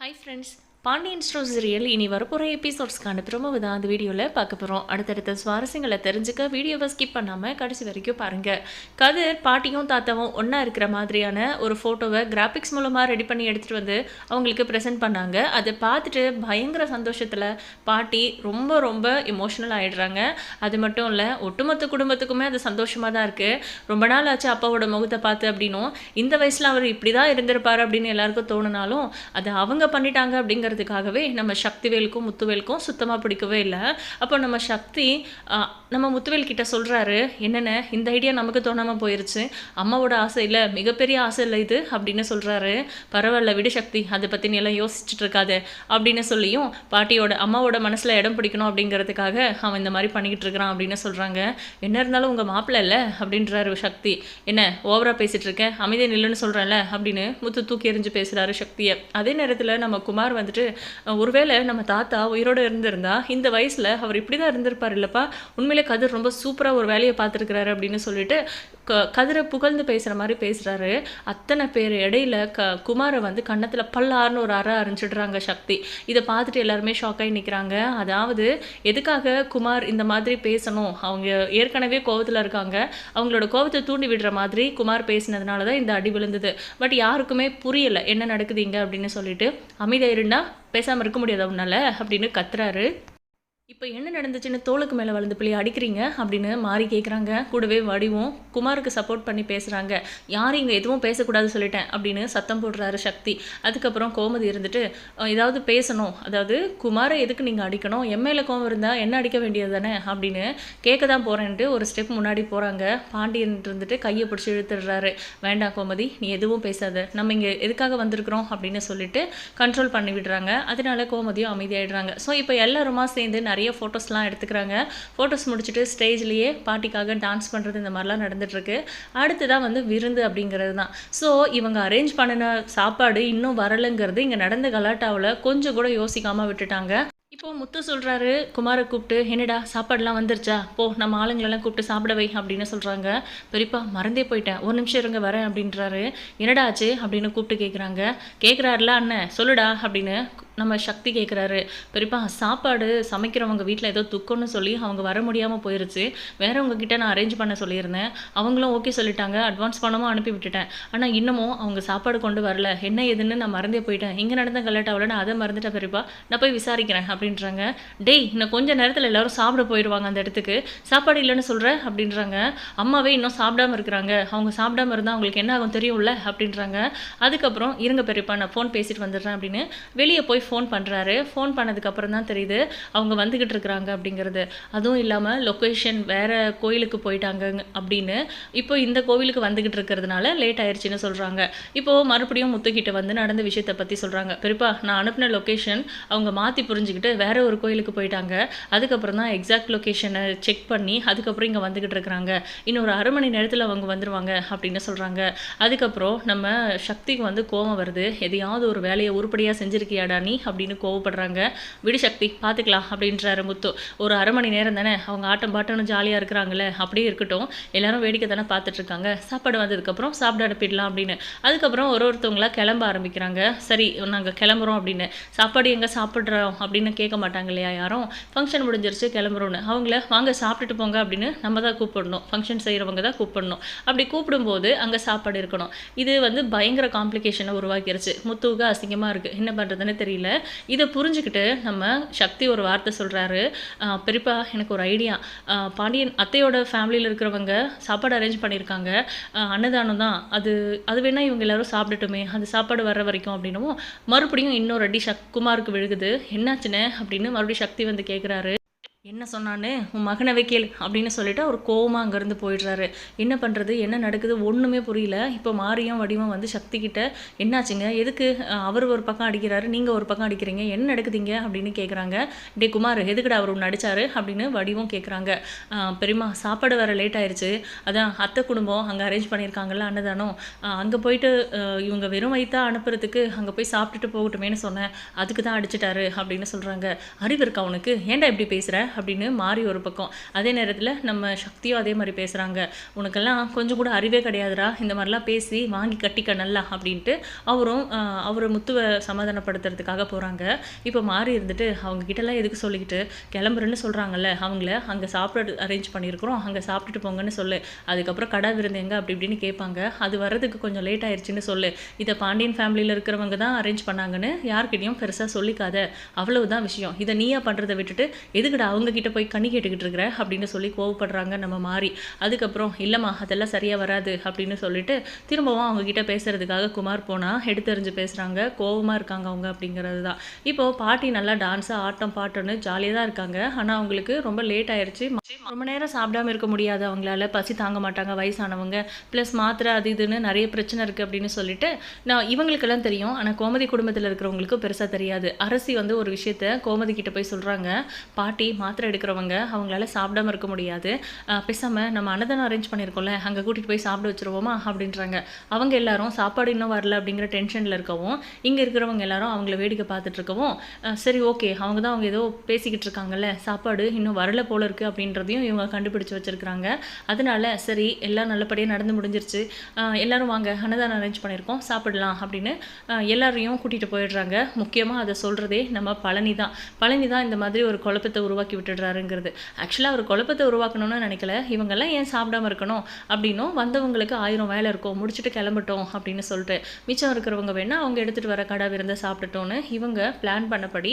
Hi friends, Pandian store serial இனி வரப்போகிற எபிசோட்ஸ்க்கான ப்ரோமோவை தான் அந்த வீடியோவில் பார்க்க போகிறோம் அடுத்தடுத்த சுவாரஸ்யங்களை தெரிஞ்சுக்க வீடியோவை ஸ்கிப் பண்ணாமல் கடைசி வரைக்கும் பாருங்கள் கதிர் பாட்டியும் தாத்தாவும் ஒன்றா இருக்கிற மாதிரியான ஒரு ஃபோட்டோவை கிராஃபிக்ஸ் மூலமாக ரெடி பண்ணி எடுத்துகிட்டு வந்து அவங்களுக்கு ப்ரெசென்ட் பண்ணாங்க. அதை பார்த்துட்டு பயங்கர சந்தோஷத்தில் பாட்டி ரொம்ப ரொம்ப எமோஷ்னல் ஆகிடுறாங்க அது மட்டும் இல்லை ஒட்டுமொத்த குடும்பத்துக்குமே அது சந்தோஷமாக தான் இருக்குது ரொம்ப நாள் ஆச்சு அப்பாவோட முகத்தை பார்த்து அப்படின்னும். இந்த வயசில் அவர் இப்படி தான் இருந்திருப்பார் அப்படின்னு எல்லாருக்கும் தோணுனாலும் அதை அவங்க பண்ணிட்டாங்க அப்படிங்கிறதுக்காகவே நம்ம சக்திவேலுக்கும் முத்துவேலுக்கும் சுத்தமாக பிடிக்கவே இல்லை. அப்போ நம்ம சக்தி நம்ம முத்துவேல் கிட்ட சொல்கிறாரு என்னென்ன? இந்த ஐடியா நமக்கு தோணாமல் போயிருச்சு. அம்மாவோட ஆசை இல்லை மிகப்பெரிய ஆசை இல்லை இது அப்படின்னு சொல்கிறாரு பரவாயில்ல விடு சக்தி அதை பற்றி நீ எல்லாம் யோசிச்சுட்டு இருக்காது அப்படின்னு சொல்லியும் பாட்டியோட அம்மாவோட மனசில் இடம் பிடிக்கணும் அப்படிங்கிறதுக்காக அவன் இந்த மாதிரி பண்ணிக்கிட்டு இருக்கிறான் அப்படின்னு சொல்கிறாங்க என்ன இருந்தாலும் உங்கள் மாப்பிள்ள இல்லை? அப்படின்றாரு சக்தி. என்ன ஓவராக பேசிகிட்டு இருக்கேன் அமைதியை நில்லுன்னு சொல்கிறேன்ல அப்படின்னு முத்து தூக்கி எறிஞ்சு பேசுகிறாரு சக்தியை. அதே நேரத்தில் நம்ம குமார் வந்துட்டு அஹ், ஒருவேளை நம்ம தாத்தா உயிரோடு இருந்திருந்தா இந்த வயசில் அவர் இப்படி தான் இருந்திருப்பார் இல்லைப்பா? உண்மையிலே கதிர் ரொம்ப சூப்பராக ஒரு வேலையை பார்த்துருக்கிறாரு அப்படின்னு சொல்லிட்டு க கதிரை புகழ்ந்து பேசுகிற மாதிரி பேசுகிறாரு அத்தனை பேர் இடையில க குமாரை வந்து கன்னத்தில் பல்லார்னு ஒரு அற அரைஞ்சிடுறாங்க சக்தி. இதை பார்த்துட்டு எல்லாருமே ஷாக் ஆகி நிற்கிறாங்க அதாவது எதுக்காக குமார் இந்த மாதிரி பேசணும்? அவங்க ஏற்கனவே கோவத்தில் இருக்காங்க. அவங்களோட கோவத்தை தூண்டி விடுற மாதிரி குமார் பேசினதுனால தான் இந்த அடி விழுந்தது. பட் யாருக்குமே புரியலை என்ன நடக்குதுங்க அப்படின்னு சொல்லிட்டு அமைதியாக இருந்தா பேசாமல் இருக்க முடியாது உன்னால? அப்படின்னு கத்துறாரு. இப்போ என்ன நடந்துச்சுன்னு தோளுக்கு மேலே வளர்ந்து பிள்ளையை அடிக்கிறீங்க அப்படின்னு மாறி கேட்குறாங்க கூடவே வடிவும் குமாருக்கு சப்போர்ட் பண்ணி பேசுகிறாங்க யாரும் இங்கே எதுவும் பேசக்கூடாது சொல்லிட்டேன் அப்படின்னு சத்தம் போடுறாரு சக்தி. அதுக்கப்புறம் கோமதி இருந்துட்டு ஏதாவது பேசணும். அதாவது குமாரை எதுக்கு நீங்கள் அடிக்கணும்? எம்ஏல கோவம் இருந்தால் என்ன அடிக்க வேண்டியது தானே? அப்படின்னு கேட்க தான் போகிறேன்ட்டு ஒரு ஸ்டெப் முன்னாடி போகிறாங்க பாண்டியன் இருந்துட்டு கையை பிடிச்சி இழுத்துடுறாரு. வேண்டாம் கோமதி நீ எதுவும் பேசாத. நம்ம இங்கே எதுக்காக வந்திருக்கிறோம்? அப்படின்னு சொல்லிட்டு கண்ட்ரோல் பண்ணி விடுறாங்க. அதனால கோமதியும் அமைதியாயிடுறாங்க. ஸோ இப்போ எல்லாருமா சேர்ந்து நிறைய ஃபோட்டோஸ்லாம் எடுத்துக்கிறாங்க. ஃபோட்டோஸ் முடிச்சுட்டு ஸ்டேஜ்லேயே பாட்டிக்காக டான்ஸ் பண்ணுறது இந்த மாதிரிலாம் நடந்துட்டுருக்கு. அடுத்ததான் வந்து விருந்து அப்படிங்கிறது தான். ஸோ இவங்க அரேஞ்ச் பண்ணின சாப்பாடு இன்னும் வரலைங்கிறது இங்கே நடந்த கலாட்டாவில் கொஞ்சம் கூட யோசிக்காமல் விட்டுட்டாங்க. இப்போ முத்து சொல்கிறாரு குமாரை கூப்பிட்டு என்னடா சாப்பாடுலாம் வந்துருச்சா? போ நம்ம ஆளுங்களெல்லாம் கூப்பிட்டு சாப்பிட வை அப்படின்னு சொல்கிறாங்க பெரியப்பா மறந்தே போயிட்டேன். ஒரு நிமிஷம் இருங்க வரேன் அப்படின்றாரு. என்னடா ஆச்சு? அப்படின்னு கூப்பிட்டு கேட்குறாங்க கேட்குறாருல அண்ணன் சொல்லுடா அப்படின்னு நம்ம சக்தி கேட்குறாரு பெரியப்பா சாப்பாடு சமைக்கிறவங்க வீட்டில் ஏதோ துக்கம்னு சொல்லி அவங்க வர முடியாமல் போயிருச்சு. வேறவங்க கிட்ட நான் அரேஞ்ச் பண்ண சொல்லியிருந்தேன். அவங்களும் ஓகே சொல்லிட்டாங்க. அட்வான்ஸ் பணமும் அனுப்பி விட்டுட்டேன். ஆனால் இன்னமும் அவங்க சாப்பாடு கொண்டு வரல. என்ன ஏதுன்னு நான் மறந்தே போயிட்டேன். இங்கே நடந்த கலாட்டாவில் நான் அதை மறந்துட்டேன் பெரியப்பா. நான் போய் விசாரிக்கிறேன் அப்படின்றாங்க. டேய் இன்னும் கொஞ்ச நேரத்தில் எல்லாரும் சாப்பிட போயிடுவாங்க அந்த இடத்துக்கு. சாப்பாடு இல்லைன்னு சொல்கிற அப்படின்றாங்க. அம்மாவே இன்னும் சாப்பிடாம இருக்கிறாங்க. அவங்க சாப்பிடாம இருந்தால் அவங்களுக்கு என்ன ஆகும் தெரியும்ல? அப்படின்றாங்க. அதுக்கப்புறம் இருங்க பெரியப்பா நான் ஃபோன் பேசிட்டு வந்துடுறேன் அப்படின்னு வெளியே போய் ஃபோன் பண்ணுறாரு ஃபோன் பண்ணதுக்கப்புறம் தான் தெரியுது அவங்க வந்துக்கிட்டு இருக்கிறாங்க அப்படிங்கிறது. அதுவும் இல்லாமல் லொக்கேஷன் வேறு கோயிலுக்கு போயிட்டாங்க அப்படின்னு. இப்போ இந்த கோவிலுக்கு வந்துக்கிட்டு இருக்கிறதுனால லேட் ஆயிடுச்சுன்னு சொல்கிறாங்க இப்போது மறுபடியும் முத்துக்கிட்ட வந்து நடந்த விஷயத்தை பற்றி சொல்கிறாங்க பெரியப்பா நான் அனுப்பின லொக்கேஷன் அவங்க மாற்றி புரிஞ்சுக்கிட்டு வேறு ஒரு கோயிலுக்கு போயிட்டாங்க. அதுக்கப்புறம் தான் எக்ஸாக்ட் லொக்கேஷனை செக் பண்ணி அதுக்கப்புறம் இங்கே வந்துக்கிட்டு இருக்கிறாங்க. இன்னும் ஒரு அரை மணி நேரத்தில் அவங்க வந்துடுவாங்க அப்படின்னு சொல்கிறாங்க அதுக்கப்புறம் நம்ம சக்திக்கு வந்து கோவம் வருது. எதையாவது ஒரு வேலையை உருப்படியாக செஞ்சுருக்கியாடா நீ? அப்படின்னு கோவப்படுறாங்க. விடு சக்தி பார்த்துக்கலாம் அப்படின்றாரு முத்து. ஒரு அரை மணி நேரம் தானே அவங்க ஆட்டம் பாட்டம்னு ஜாலியாக இருக்கிறாங்களே அப்படியே இருக்கட்டும். எல்லாரும் வேடிக்கை தானே பார்த்துட்ருக்காங்க சாப்பாடு வந்ததுக்கப்புறம் சாப்பிட அனுப்பிடலாம் அப்படின்னு. அதுக்கப்புறம் ஒரு ஒருத்தவங்களாக கிளம்ப ஆரம்பிக்கிறாங்க. சரி நாங்கள் கிளம்புறோம் அப்படின்னு. சாப்பாடு எங்கே சாப்பிட்றோம் அப்படின்னு கேட்க மாட்டாங்க இல்லையா யாரும்? ஃபங்க்ஷன் முடிஞ்சிருச்சு கிளம்புறோன்னு அவங்கள வாங்க சாப்பிட்டுட்டு போங்க அப்படின்னு நம்ம தான் கூப்பிடணும். ஃபங்க்ஷன் செய்கிறவங்க தான் கூப்பிடணும். அப்படி கூப்பிடும்போது அங்கே சாப்பாடு இருக்கணும். இது வந்து பயங்கர காம்ப்ளிகேஷனை உருவாக்கிருச்சு. முத்துவுக்கு அசிங்கமாக இருக்குது என்ன பண்ணுறதுன்னு தெரியல. இதை புரிஞ்சுக்கிட்டு நம்ம சக்தி ஒரு வார்த்தை சொல்கிறாரு பெரியப்பா எனக்கு ஒரு ஐடியா. பாண்டியன் அத்தையோட ஃபேமிலியில் இருக்கிறவங்க சாப்பாடு அரேஞ்ச் பண்ணியிருக்காங்க அன்னதானம் தான். அது அது வேணால் இவங்க எல்லாரும் சாப்பிடட்டுமே. அந்த சாப்பாடு வர்ற வரைக்கும் அப்படின்னும் மறுபடியும் இன்னொரு அடி சக் குமாருக்கு விழுகுது. என்னாச்சுன்னு அப்படின்னு மறுபடியும் சக்தி வந்து கேட்குறாரு என்ன சொன்னான்னு? உன் மகனை வைக்கல் அப்படின்னு சொல்லிட்டு அவர் கோவமாக அங்கேருந்து போயிடுறாரு. என்ன பண்ணுறது என்ன நடக்குது? ஒன்றுமே புரியல. இப்போ மாரியும் வடிவம் வந்து சக்தி கிட்ட என்னாச்சுங்க? எதுக்கு? அவர் ஒரு பக்கம் அடிக்கிறாரு நீங்கள் ஒரு பக்கம் அடிக்கிறீங்க. என்ன நடக்குதுங்க? அப்படின்னு கேட்குறாங்க டே குமார் எதுக்குடா அவர் ஒன்று அடிச்சாரு? அப்படின்னு வடிவும் கேட்குறாங்க பெரியம்மா சாப்பாடு வர லேட் ஆயிடுச்சு அதான் அத்தை குடும்பம் அங்கே அரேஞ்ச் பண்ணியிருக்காங்கல்ல அன்னதானம். அங்கே போயிட்டு இவங்க வெறும் வயிற்றா அனுப்புறதுக்கு அங்கே போய் சாப்பிட்டுட்டு போகட்டுமேன்னு சொன்னேன். அதுக்கு தான் அடிச்சிட்டாரு அப்படின்னு சொல்கிறாங்க அறிவு இருக்கா உனக்கு? ஏன்டா இப்படி பேசுகிற அப்படின்னு மாறி ஒரு பக்கம். அதே நேரத்தில் நம்ம சக்தியும் அதே மாதிரி பேசுகிறாங்க உனக்கெல்லாம் கொஞ்சம் கூட அறிவே கிடையாதுடா. இந்த மாதிரிலாம் பேசி வாங்கி கட்டிக்க நல்லா அப்படின்ட்டு அவரும் அவரை முத்துவை சமாதானப்படுத்துறதுக்காக போகிறாங்க இப்போ மாறி இருந்துட்டு அவங்க கிட்டலாம் எதுக்கு சொல்லிக்கிட்டு கிளம்புறேன்னு சொல்கிறாங்கல்ல அவங்கள அங்கே சாப்பிட அரேஞ்ச் பண்ணியிருக்கிறோம் அங்கே சாப்பிட்டுட்டு போங்கன்னு சொல்லு. அதுக்கப்புறம் கடை விருந்து எங்க? அப்படி இப்படின்னு கேட்பாங்க. அது வர்றதுக்கு கொஞ்சம் லேட் ஆயிடுச்சுன்னு சொல்லு. இதை பாண்டியன் ஃபேமிலியில் இருக்கிறவங்க தான் அரேஞ்ச் பண்ணாங்கன்னு யார்கிட்டையும் பெருசாக சொல்லிக்காத. அவ்வளவுதான் விஷயம். இதை நீயா பண்ணுறதை விட்டுட்டு எதுக்குடா அவங்கக்கிட்ட போய் கண்ணி கேட்டுக்கிட்டு இருக்கிற அப்படின்னு சொல்லி கோவப்படுறாங்க நம்ம மாறி. அதுக்கப்புறம் இல்லைம்மா அதெல்லாம் சரியாக வராது அப்படின்னு சொல்லிட்டு திரும்பவும் அவங்க கிட்ட குமார் போனால் எடுத்தறிஞ்சு பேசுகிறாங்க கோவமாக இருக்காங்க அவங்க அப்படிங்கிறது தான். இப்போ பாட்டி நல்லா டான்ஸு ஆட்டம் பாட்டுன்னு ஜாலியாக தான் இருக்காங்க. ஆனால் அவங்களுக்கு ரொம்ப லேட் ஆயிடுச்சு ரொம்ப நேரம் சாப்பிடாம இருக்க முடியாது அவங்களால. பசி தாங்க மாட்டாங்க வயசானவங்க. ப்ளஸ் மாத்திரை அது இதுன்னு நிறைய பிரச்சனை இருக்குது அப்படின்னு சொல்லிட்டு நான் இவங்களுக்கெல்லாம் தெரியும். ஆனால் கோமதி குடும்பத்தில் இருக்கிறவங்களுக்கு பெருசாக தெரியாது. அரசி வந்து ஒரு விஷயத்த கோமதி கிட்ட போய் சொல்கிறாங்க பாட்டி மாத்திரை எடுக்கிறவங்க அவங்களால சாப்பிடாம இருக்க முடியாது. பேசாமல் நம்ம அன்னதானம் அரேஞ்ச் பண்ணியிருக்கோம்ல அங்கே கூட்டிகிட்டு போய் சாப்பிட வச்சுருவோமா அப்படின்றாங்க. அவங்க எல்லாரும் சாப்பாடு இன்னும் வரல அப்படிங்கிற டென்ஷனில் இருக்கவும் இங்கே இருக்கிறவங்க எல்லாரும் அவங்கள வேடிக்கை பார்த்துட்டு இருக்கவும் சரி ஓகே அவங்க தான் அவங்க ஏதோ பேசிக்கிட்டு இருக்காங்கல்ல சாப்பாடு இன்னும் வரல போல இருக்கு அப்படின்றதையும் இவங்க கண்டுபிடிச்சு வச்சுருக்குறாங்க. அதனால சரி எல்லாம் நல்லபடியாக நடந்து முடிஞ்சிருச்சு. எல்லோரும் எல்லாரும் வாங்க அன்னதானம் அரேஞ்ச் பண்ணியிருக்கோம் சாப்பிடலாம் அப்படின்னு எல்லாரையும் கூட்டிகிட்டு போயிடுறாங்க. முக்கியமாக அதை சொல்கிறதே நம்ம பழனி தான் பழனி தான் இந்த மாதிரி ஒரு குழப்பத்தை உருவாக்கி விட்டுடுறாருங்கிறது. ஆக்சுவலாக அவர் குழப்பத்தை உருவாக்கணும்னு நினைக்கல. இவங்கெல்லாம் ஏன் சாப்பிடாம இருக்கணும்? அப்படின்னும் வந்தவங்களுக்கு ஆயிரம் வேலை இருக்கும். முடிச்சுட்டு கிளம்பட்டோம் அப்படின்னு சொல்லிட்டு. மிச்சம் இருக்கிறவங்க வேணால் அவங்க எடுத்துகிட்டு வர கடை விருந்த சாப்பிட்டுட்டோன்னு இவங்க பிளான் பண்ணபடி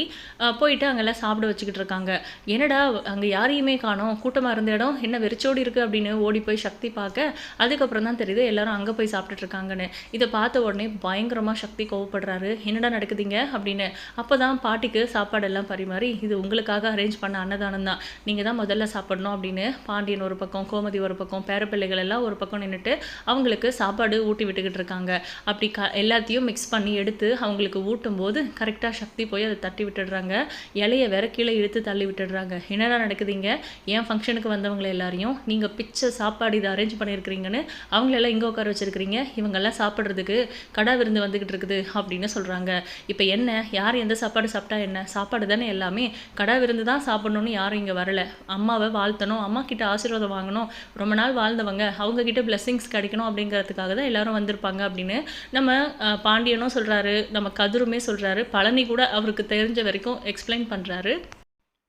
போயிட்டு அங்கெல்லாம் சாப்பிட வச்சுக்கிட்டு இருக்காங்க. என்னடா அங்கே யாரையுமே காணோம். கூட்டமாக இருந்த இடம் என்ன வெறிச்சோடி இருக்குது அப்படின்னு ஓடி போய் சக்தி பார்க்க அதுக்கப்புறம் தான் தெரியுது எல்லாரும் அங்கே போய் சாப்பிட்டுட்டு இருக்காங்கன்னு. இதை பார்த்த உடனே பயங்கரமாக சக்தி கோவப்படுறாரு. என்னடா நடக்குதுங்க? அப்படின்னு. அப்போ தான் பாட்டிக்கு சாப்பாடெல்லாம் பரிமாறி இது உங்களுக்காக அரேஞ்ச் பண்ண அன்னதானம் தான் நீங்கள் தான் முதல்ல சாப்பிடணும் அப்படின்னு பாண்டியன் ஒரு பக்கம் கோமதி ஒரு பக்கம் பேரப்பிள்ளைகள் எல்லாம் ஒரு பக்கம் நின்றுட்டு அவங்களுக்கு சாப்பாடு ஊட்டி விட்டுக்கிட்டு இருக்காங்க. அப்படி க எல்லாத்தையும் மிக்ஸ் பண்ணி எடுத்து அவங்களுக்கு ஊட்டும் போது கரெக்டாக சக்தி போய் அதை தட்டி விட்டுடுறாங்க. இலைய வேற கீழே இழுத்து தள்ளி விட்டுடுறாங்க. என்னடா நடக்குதுங்க? ஏன் ஃபங்க்ஷனுக்கு வந்தவங்களை எல்லாரையும்? நீங்கள் பிச்சை சாப்பாடு இதை அரேஞ்ச் பண்ணியிருக்கிறீங்கன்னு அவங்களெல்லாம் இங்கே உட்கார வச்சிருக்கிறீங்க. இவங்கெல்லாம் சாப்பிட்றதுக்கு கடா விருந்து வந்துக்கிட்டு இருக்குது அப்படின்னு சொல்கிறாங்க இப்போ என்ன? யார் எந்த சாப்பாடு சாப்பிட்டா என்ன? சாப்பாடு தானே எல்லாமே. கடா விருந்து தான் சாப்பிடணும்னு யாரும் இங்கே வரல. அம்மாவை வாழ்த்தணும் அம்மா கிட்ட ஆசீர்வாதம் வாங்கணும். ரொம்ப நாள் வாழ்ந்தவங்க அவங்க கிட்ட பிளெஸிங்ஸ் கிடைக்கணும் அப்படிங்கிறதுக்காக தான் எல்லாரும் வந்திருப்பாங்க அப்படின்னு நம்ம அஹ், பாண்டியனும் சொல்கிறாரு நம்ம கதிருமே சொல்கிறாரு பழனி கூட அவருக்கு தெரிஞ்ச வரைக்கும் எக்ஸ்பிளைன் பண்ணுறாரு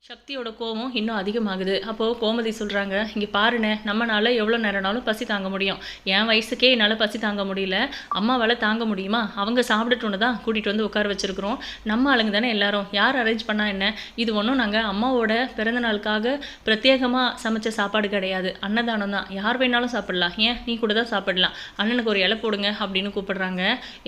சக்தியோட கோவம் இன்னும் அதிகமாகுது. அப்போது கோமதி சொல்கிறாங்க இங்கே பாருண்ணே நம்மளால் எவ்வளோ நேரம்னாலும் பசி தாங்க முடியும். என் வயசுக்கே என்னால் பசி தாங்க முடியல. அம்மாவால் தாங்க முடியுமா? அவங்க சாப்பிடட்டுன்னு தான் கூட்டிகிட்டு வந்து உட்கார வச்சுருக்குறோம். நம்ம ஆளுங்க தானே எல்லாரும். யார் அரேஞ்ச் பண்ணால் என்ன? இது ஒன்றும் நாங்கள் அம்மாவோட பிறந்தநாளுக்காக பிரத்யேகமாக சமைச்ச சாப்பாடு கிடையாது. அன்னதானம் தான். யார் வேணாலும் சாப்பிடலாம். ஏன்? நீ கூட தான் சாப்பிடலாம். அண்ணனுக்கு ஒரு இலை போடுங்க அப்படின்னு கூப்பிடுறாங்க.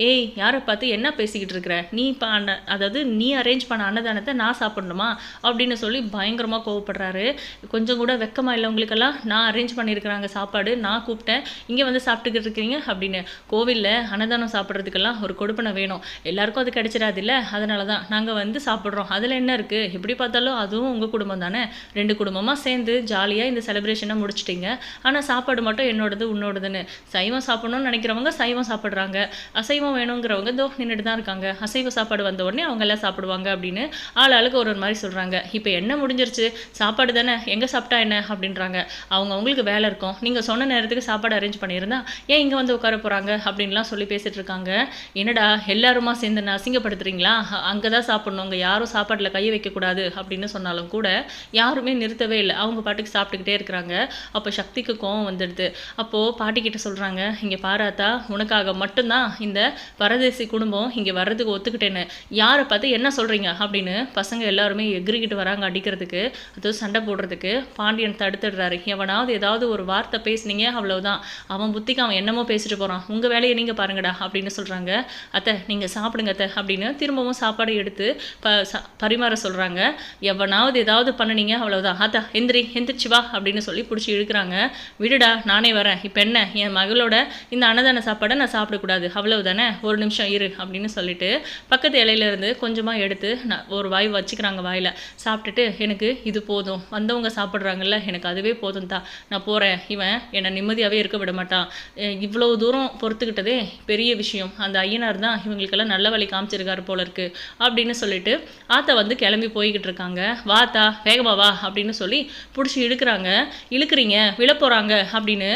ஏய் யாரை பார்த்து என்ன பேசிக்கிட்டு இருக்கிற? நீ இப்போ அதாவது நீ அரேஞ்ச் பண்ண அன்னதானத்தை நான் சாப்பிடணுமா? அப்படின்னு சொல்லி சொல்லி பயங்கரமாக கோவப்படுறாரு. கொஞ்சம் கூட வெக்கமாக இல்லை உங்களுக்கெல்லாம் நான் அரேஞ்ச் பண்ணியிருக்கிறாங்க சாப்பாடு. நான் கூப்பிட்டேன். இங்கே வந்து சாப்பிட்டுக்கிட்டு இருக்கிறீங்க அப்படின்னு. கோவிலில் அன்னதானம் சாப்பிட்றதுக்கெல்லாம் ஒரு கொடுப்பனை வேணும். எல்லாருக்கும் அது கிடைச்சிடாது இல்லை அதனால தான் நாங்கள் வந்து சாப்பிட்றோம். அதில் என்ன இருக்குது எப்படி பார்த்தாலும் அதுவும் உங்கள் குடும்பம் தானே? ரெண்டு குடும்பமாக சேர்ந்து ஜாலியாக இந்த செலிப்ரேஷனை முடிச்சிட்டிங்க. ஆனால் சாப்பாடு மட்டும் என்னோடது உன்னோடதுன்னு. சைவம் சாப்பிடணும்னு நினைக்கிறவங்க சைவம் சாப்பிட்றாங்க. அசைவம் வேணுங்கிறவங்க தோ நின்றுட்டு தான் இருக்காங்க. அசைவ சாப்பாடு வந்த உடனே அவங்க எல்லாம் சாப்பிடுவாங்க அப்படின்னு ஆள் ஆளுக்கு ஒரு ஒரு மாதிரி சொல்கிறாங்க இப்போ என்ன முடிஞ்சிருச்சு? சாப்பாடு தானே? எங்கே சாப்பிட்டா என்ன? அப்படின்றாங்க. அவங்க அவங்களுக்கு வேலை இருக்கும். நீங்கள் சொன்ன நேரத்துக்கு சாப்பாடு அரேஞ்ச் பண்ணியிருந்தா ஏன் இங்கே வந்து உட்கார போகிறாங்க அப்படின்லாம் சொல்லி பேசிகிட்டு இருக்காங்க. என்னடா எல்லாருமா சேர்ந்து என்ன அசிங்கப்படுத்துறீங்களா? அங்கே தான் சாப்பிட்ணும். அங்கே யாரும் சாப்பாட்டில் கை வைக்கக்கூடாது அப்படின்னு சொன்னாலும் கூட யாருமே நிறுத்தவே இல்லை. அவங்க பாட்டுக்கு சாப்பிட்டுக்கிட்டே இருக்கிறாங்க. அப்போ சக்திக்கு கோவம் வந்துடுது. அப்போது பாட்டிக்கிட்ட சொல்கிறாங்க இங்கே பாராத்தா உனக்காக மட்டும்தான் இந்த பரதேசி குடும்பம் இங்கே வர்றதுக்கு ஒத்துக்கிட்டேன்னு. யாரை பார்த்து என்ன சொல்கிறீங்க அப்படின்னு பசங்க எல்லாருமே எகிரிக்கிட்டு வராங்க. அடிக்கிறதுக்கு அது சண்டை போடுறதுக்கு பாண்டியன் தடுத்துடுறாரு. எவனாவது ஏதாவது ஒரு வார்த்தை பேசுனீங்க அவ்வளவுதான். அவன் புத்திக்கு அவன் என்னமோ பேசிட்டு போகிறான் உங்கள் வேலையை நீங்கள் பாருங்கடா அப்படின்னு சொல்கிறாங்க அத்தை நீங்கள் சாப்பிடுங்க அத்தை அப்படின்னு திரும்பவும் சாப்பாடு எடுத்து ப பரிமாற சொல்கிறாங்க எவனாவது ஏதாவது பண்ணுனீங்க அவ்வளவுதான். அத்தா எந்திரி எந்திரிச்சு வா அப்படின்னு சொல்லி பிடிச்சி இழுக்கிறாங்க. விடுடா நானே வரேன். இப்போ என்ன? என் மகளோட இந்த அன்னதான சாப்பாடை நான் சாப்பிடக்கூடாது. அவ்வளவு தானே ஒரு நிமிஷம் இரு அப்படின்னு சொல்லிட்டு பக்கத்து இலையில இருந்து கொஞ்சமாக எடுத்து நான் ஒரு வாய் வச்சுக்கிறாங்க வாயில். சாப்பிட்டு சாப்பிட்டுட்டு எனக்கு இது போதும். வந்தவங்க சாப்பிட்றாங்கல்ல எனக்கு அதுவே போதும் தான் நான் போகிறேன் இவன் என்னை நிம்மதியாகவே இருக்க விட மாட்டான். இவ்வளோ தூரம் பொறுத்துக்கிட்டதே பெரிய விஷயம். அந்த ஐயனார் தான் இவங்களுக்கெல்லாம் நல்ல வழி காமிச்சிருக்காரு போல இருக்கு அப்படின்னு சொல்லிட்டு ஆத்தா வந்து கிளம்பி போய்கிட்டு இருக்காங்க. வாத்தா வேகமா வா அப்படின்னு சொல்லி பிடிச்சி இழுக்கிறாங்க. இழுக்கிறீங்க விழ போகிறாங்க அப்படின்னு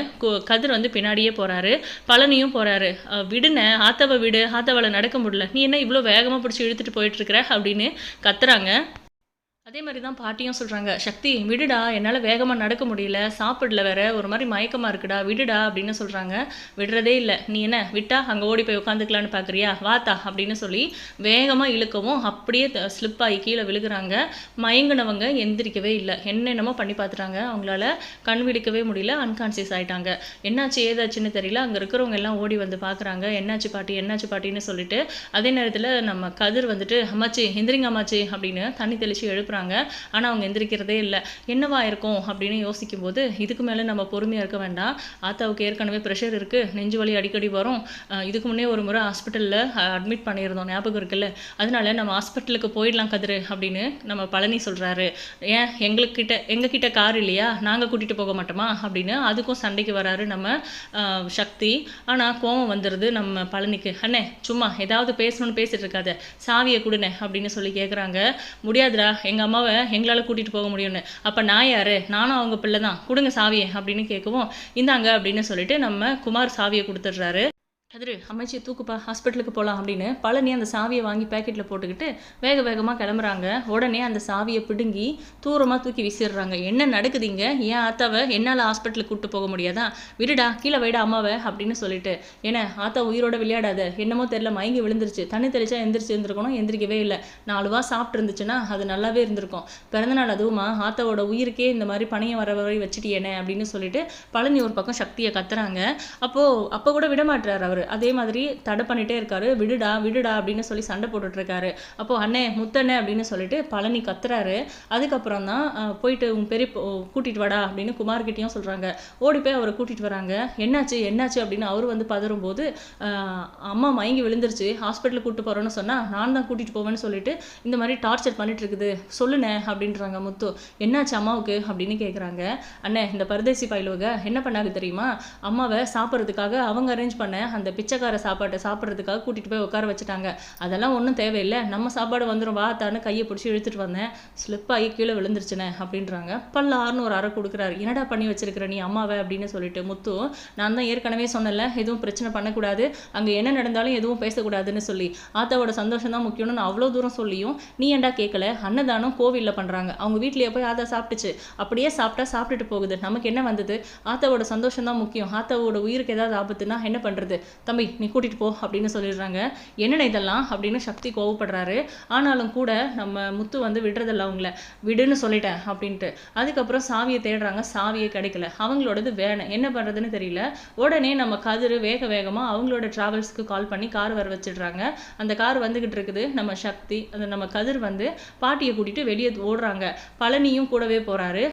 கதிர் வந்து பின்னாடியே போகிறாரு பழனியும் போகிறாரு விடுன ஆத்தாவை விடு. ஆத்தாவால் நடக்க முடியல. நீ என்ன இவ்வளோ வேகமாக பிடிச்சி இழுத்துட்டு போயிட்டு இருக்கிற அப்படின்னு கத்துறாங்க. அதே மாதிரி தான் பாட்டியும் சொல்கிறாங்க சக்தி விடுடா என்னால் வேகமாக நடக்க முடியல சாப்பிடல வேற ஒரு மாதிரி மயக்கமாக இருக்குடா விடுடா அப்படின்னு சொல்கிறாங்க விடுறதே இல்லை நீ என்ன விட்டா அங்கே ஓடி போய் உட்காந்துக்கலான்னு பார்க்குறியா வாத்தா அப்படின்னு சொல்லி வேகமாக இழுக்கவும் அப்படியே ஸ்லிப் ஆகி கீழே விழுகிறாங்க. மயங்கினவங்க எந்திரிக்கவே இல்லை. என்னென்னமோ பண்ணி பார்த்துட்டாங்க அவங்களால கண் விழிக்கவே முடியல அன்கான்சியஸ் ஆகிட்டாங்க என்னாச்சு ஏதாச்சுன்னு தெரியல அங்கே இருக்கிறவங்க எல்லாம் ஓடி வந்து பார்க்குறாங்க என்னாச்சு பாட்டி என்னாச்சு பாட்டின்னு சொல்லிட்டு அதே நேரத்தில் நம்ம கதிர் வந்துட்டு அம்மாச்சி எந்திரிங்க அம்மாச்சி அப்படின்னு தண்ணி தெளித்து எழுப்புறாங்க. ஆனால் அவங்க எந்திரிக்கிறதே இல்லை. என்னவா இருக்கும்? அப்படின்னு யோசிக்கும் போது இதுக்கு மேலே நம்ம பொறுமையாக இருக்க வேண்டாம். ஆத்தாவுக்கு ஏற்கனவே ப்ரெஷர் இருக்குது நெஞ்சு வலி அடிக்கடி வரும். இதுக்கு முன்னே ஒரு முறை ஹாஸ்பிட்டலில் அட்மிட் பண்ணியிருந்தோம். ஞாபகம் இருக்குல்ல? அதனால நம்ம ஹாஸ்பிட்டலுக்கு போயிடலாம் கதிரு அப்படின்னு நம்ம பழனி சொல்கிறாரு ஏன்? எங்களுக்கிட்ட எங்ககிட்ட கார் இல்லையா? நாங்கள் கூட்டிகிட்டு போக மாட்டோமா? அப்படின்னு அதுக்கும் சண்டைக்கு வராரு நம்ம சக்தி. ஆனால் கோவம் வந்துடுது நம்ம பழனிக்கு. அண்ணே சும்மா ஏதாவது பேசணும்னு பேசிட்டு இருக்காத. சாவியை கொடுனே அப்படின்னு சொல்லி கேட்குறாங்க முடியாதுடா எங்கள் அம்மாவை எங்களால் கூட்டிகிட்டு போக முடியும்னு. அப்போ நான் யார்? நானும் அவங்க பிள்ளை தான் கொடுங்க சாவியை அப்படின்னு கேட்கவும் இந்தாங்க அப்படின்னு சொல்லிட்டு நம்ம குமார் சாவியை கொடுத்துட்றாரு. கதிரு அமைச்சி தூக்குப்பா ஹாஸ்பிட்டலுக்கு போகலாம் அப்படின்னு பழனி அந்த சாவியை வாங்கி பேக்கெட்டில் போட்டுக்கிட்டு வேக வேகமாக கிளம்புறாங்க. உடனே அந்த சாவியை பிடுங்கி தூரமாக தூக்கி வீசிடுறாங்க. என்ன நடக்குதுங்க? ஏன் ஆத்தாவை என்னால் ஹாஸ்பிட்டலுக்கு கூப்பிட்டு போக முடியாதா? விடுடா கீழே வைடா அம்மாவை அப்படின்னு சொல்லிட்டு. ஏன்னா ஆத்தா உயிரோட விளையாடாத. என்னமோ தெரில மயங்கி விழுந்துருச்சு. தண்ணி தெளிச்சா எந்திரிச்சு இருந்திருக்கணும் எந்திரிக்கவே இல்லை. நாலு வா சாப்பிட்டு இருந்துச்சுன்னா அது நல்லாவே இருந்திருக்கும். பிறந்தநாள் அதுவுமா ஆத்தாவோட உயிருக்கே இந்த மாதிரி பணியை வர வரை வச்சுட்டியேனே அப்படின்னு சொல்லிட்டு பழனி ஒரு பக்கம் சக்தியை கத்துறாங்க. அப்போது அப்போ கூட விட மாட்டுறாரு அவர். அதே மாதிரி தடை பண்ணிட்டே இருக்காரு. விடுடா விடுடா அப்படின்னு சொல்லி சண்டை போட்டுட்ருக்காரு அப்போது அண்ணே முத்தண்ணே அப்படின்னு சொல்லிட்டு பழனி கத்துறாரு. அதுக்கப்புறம் தான் போயிட்டு உன் பெரிய பொ- வாடா அப்படின்னு குமார்கிட்டையும் சொல்கிறாங்க ஓடி போய் அவரை கூட்டிகிட்டு வராங்க. என்னாச்சு என்னாச்சு அப்படின்னு அவர் வந்து பதறும்போது அம்மா மயங்கி விழுந்துருச்சு. ஹாஸ்பிட்டலுக்கு கூட்டு போகிறோன்னு சொன்னால் நான் தான் கூட்டிகிட்டு போவேன்னு சொல்லிட்டு இந்த மாதிரி டார்ச்சர் பண்ணிட்டு இருக்குது. சொல்லுண்ணே அப்படின்றாங்க முத்து. என்னாச்சு அம்மாவுக்கு அப்படின்னு கேட்குறாங்க அண்ணே இந்த பரதேசி பயிலுவக என்ன பண்ணாங்க தெரியுமா? அம்மாவை சாப்பிட்றதுக்காக அவங்க அரேஞ்ச் பண்ண அந்த பிச்சைக்கார சாப்பாட்டை சாப்பிட்றதுக்காக கூட்டிட்டு போய் உட்கார வச்சுட்டாங்க. அதெல்லாம் ஒன்றும் தேவையில்லை. நம்ம சாப்பாடு வந்துடும் வாத்தான்னு கையை பிடிச்சி இழுத்துட்டு வந்தேன். ஸ்லிப் ஆகி கீழே விழுந்துருச்சுனே அப்படின்றாங்க. பல்லாருன்னு ஒரு அரை கொடுக்குறாரு. என்னடா பண்ணி வச்சிருக்கிற நீ அம்மாவை? அப்படின்னு சொல்லிட்டு முத்து நான் தான் ஏற்கனவே சொன்னல எதுவும் பிரச்சனை பண்ணக்கூடாது. அங்கே என்ன நடந்தாலும் எதுவும் பேசக்கூடாதுன்னு சொல்லி. ஆத்தாவோட சந்தோஷம் தான் முக்கியம்னு நான் அவ்வளோ தூரம் சொல்லியும் நீ ஏன்டா கேட்கல அன்னதானம் கோவிலில் பண்ணுறாங்க அவங்க வீட்லேயே போய் ஆத்தா சாப்பிட்டுச்சு. அப்படியே சாப்பிட்டா சாப்பிட்டுட்டு போகுது. நமக்கு என்ன வந்தது? ஆத்தாவோட சந்தோஷம் தான் முக்கியம். ஆத்தாவோட உயிருக்கு ஏதாவது ஆபத்துனா என்ன பண்ணுறது தம்பி நீ கூட்டிகிட்டு போ அப்படின்னு சொல்லிடுறாங்க. என்னென்ன இதெல்லாம்? அப்படின்னு சக்தி கோவப்படுறாரு. ஆனாலும் கூட நம்ம முத்து வந்து விடுறதில்ல அவங்கள. விடுன்னு சொல்லிட்டேன் அப்படின்ட்டு. அதுக்கப்புறம் சாவியை தேடுறாங்க. சாவியே கிடைக்கல. அவங்களோடது வேணும் என்ன பண்ணுறதுன்னு தெரியல. உடனே நம்ம கதிர் வேக வேகமாக அவங்களோட ட்ராவல்ஸ்க்கு கால் பண்ணி கார் வர வச்சிடுறாங்க. அந்த கார் வந்துக்கிட்டு இருக்குது. நம்ம சக்தி அந்த நம்ம கதிர் வந்து பாட்டியை கூட்டிகிட்டு வெளியே ஓடுறாங்க. பழனியும் கூடவே போகிறாரு